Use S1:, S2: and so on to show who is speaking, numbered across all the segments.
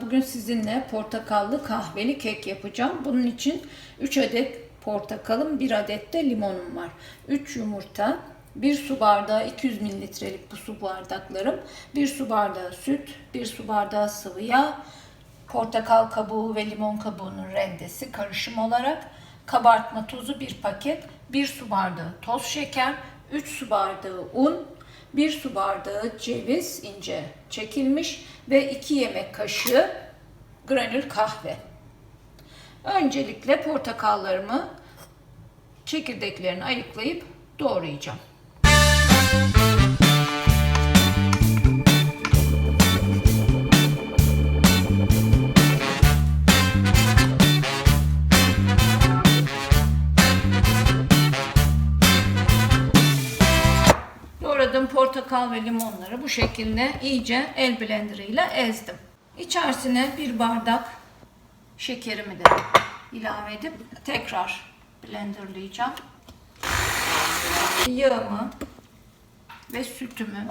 S1: Bugün sizinle portakallı kahveli kek yapacağım. Bunun için 3 adet portakalım, 1 adet de limonum var. 3 yumurta, 1 su bardağı 200 mililitrelik bu su bardaklarım, 1 su bardağı süt, 1 su bardağı sıvı yağ, portakal kabuğu ve limon kabuğunun rendesi karışım olarak, kabartma tozu 1 paket, 1 su bardağı toz şeker, 3 su bardağı un, 1 su bardağı ceviz ince çekilmiş ve 2 yemek kaşığı granül kahve. Öncelikle portakallarımı çekirdeklerini ayıklayıp doğrayacağım. Doğradığım portakal ve limonları bu şekilde iyice el blenderıyla ezdim. İçerisine bir bardak şekerimi de ilave edip tekrar blenderlayacağım. Yağımı ve sütümü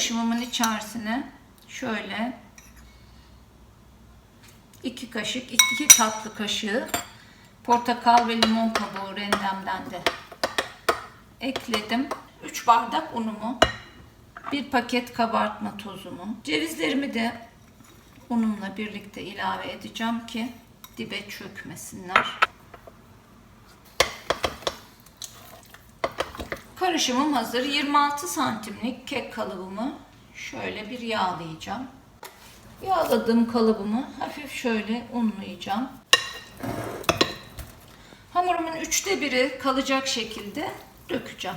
S1: karışımımın içerisine şöyle iki kaşık, iki tatlı kaşığı portakal ve limon kabuğu rendemden de ekledim. 3 bardak unumu, bir paket kabartma tozumu, cevizlerimi de unumla birlikte ilave edeceğim ki dibe çökmesinler. Karışımım hazır. 26 santimlik kek kalıbımı şöyle bir yağlayacağım. Yağladığım kalıbımı hafif şöyle unlayacağım. Hamurumun üçte biri kalacak şekilde dökeceğim.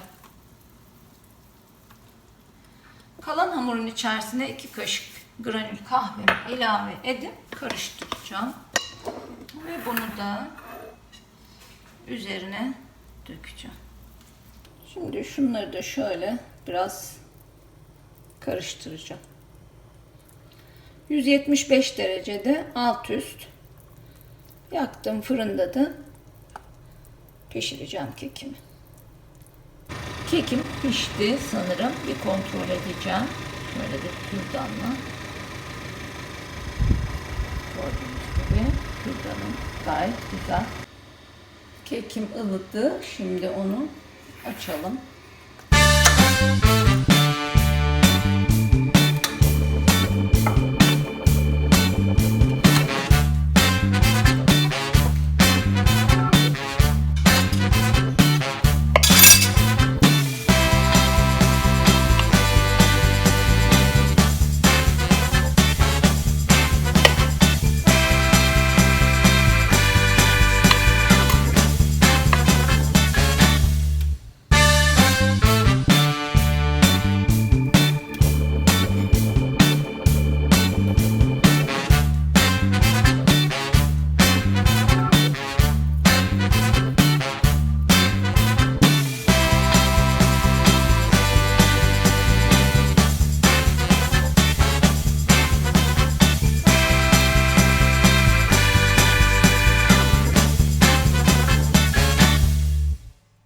S1: Kalan hamurun içerisine iki kaşık granül kahvemi ilave edip karıştıracağım. Ve bunu da üzerine dökeceğim. Şimdi şunları da şöyle biraz karıştıracağım. 175 derecede alt üst yaktım fırında da pişireceğim kekimi. Kekim pişti sanırım. Bir kontrol edeceğim. Şöyle bir kürdanla. Gördüğünüz gibi kürdanım gayet güzel. Kekim ılıdı. Şimdi onu açalım.